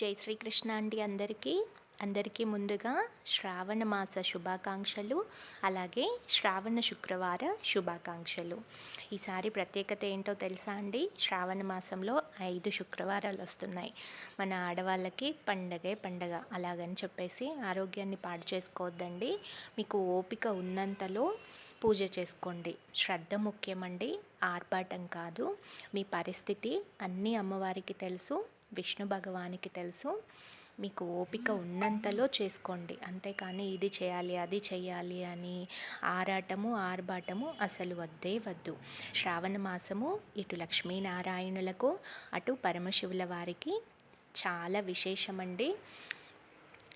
జై శ్రీకృష్ణ అండి అందరికీ. అందరికీ ముందుగా శ్రావణ మాస శుభాకాంక్షలు అలాగే శ్రావణ శుక్రవార శుభాకాంక్షలు. ఈసారి ప్రత్యేకత ఏంటో తెలుసా అండి? శ్రావణ మాసంలో ఐదు శుక్రవారాలు వస్తున్నాయి. మన ఆడవాళ్ళకి పండగే పండగ అలాగని చెప్పేసి ఆరోగ్యాన్ని పాడు చేసుకోవద్దండి. మీకు ఓపిక ఉన్నంతలో పూజ చేసుకోండి. శ్రద్ధ ముఖ్యమండి ఆర్భాటం కాదు. మీ పరిస్థితి అన్నీ అమ్మవారికి తెలుసు. విష్ణు భగవానికి తెలుసు. మీకు ఓపిక ఉన్నంతలో చేసుకోండి. అంతేకాని ఇది చేయాలి అది చేయాలి అని ఆరాటము ఆర్భాటము అసలు వద్దే వద్దు. శ్రావణ మాసము ఇటు లక్ష్మీనారాయణులకు అటు పరమశివుల వారికి చాలా విశేషమండి.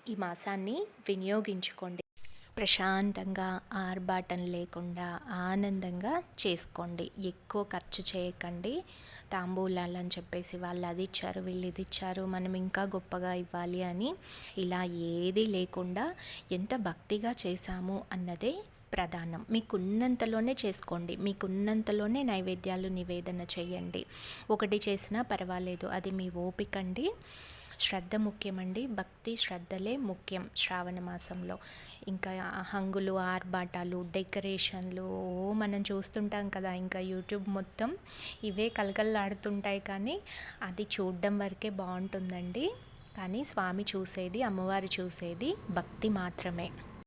ఈ మాసాన్ని వినియోగించుకోండి. ప్రశాంతంగా ఆర్భాటం లేకుండా ఆనందంగా చేసుకోండి. ఎక్కువ ఖర్చు చేయకండి. తాంబూలాలు అని చెప్పేసి వాళ్ళు అది ఇచ్చారు వీళ్ళు ఇది ఇచ్చారు మనం ఇంకా గొప్పగా ఇవ్వాలి అని ఇలా ఏది లేకుండా ఎంత భక్తిగా చేశాము అన్నదే ప్రధానం. మీకున్నంతలోనే చేసుకోండి. మీకున్నంతలోనే నైవేద్యాలు నివేదన చేయండి. ఒకటి చేసినా పర్వాలేదు. అది మీ ఓపిక అండి శ్రద్ధ ముఖ్యమండి. భక్తి శ్రద్ధలే ముఖ్యం శ్రావణ మాసంలో. ఇంకా హంగులు ఆర్భాటాలు డెకరేషన్లు ఓ మనం చూస్తుంటాం కదా! ఇంకా యూట్యూబ్ మొత్తం ఇవే కలకల్లాడుతుంటాయి కానీ అది చూడడం వరకే బాగుంటుందండి. కానీ స్వామి చూసేది అమ్మవారు చూసేది భక్తి మాత్రమే.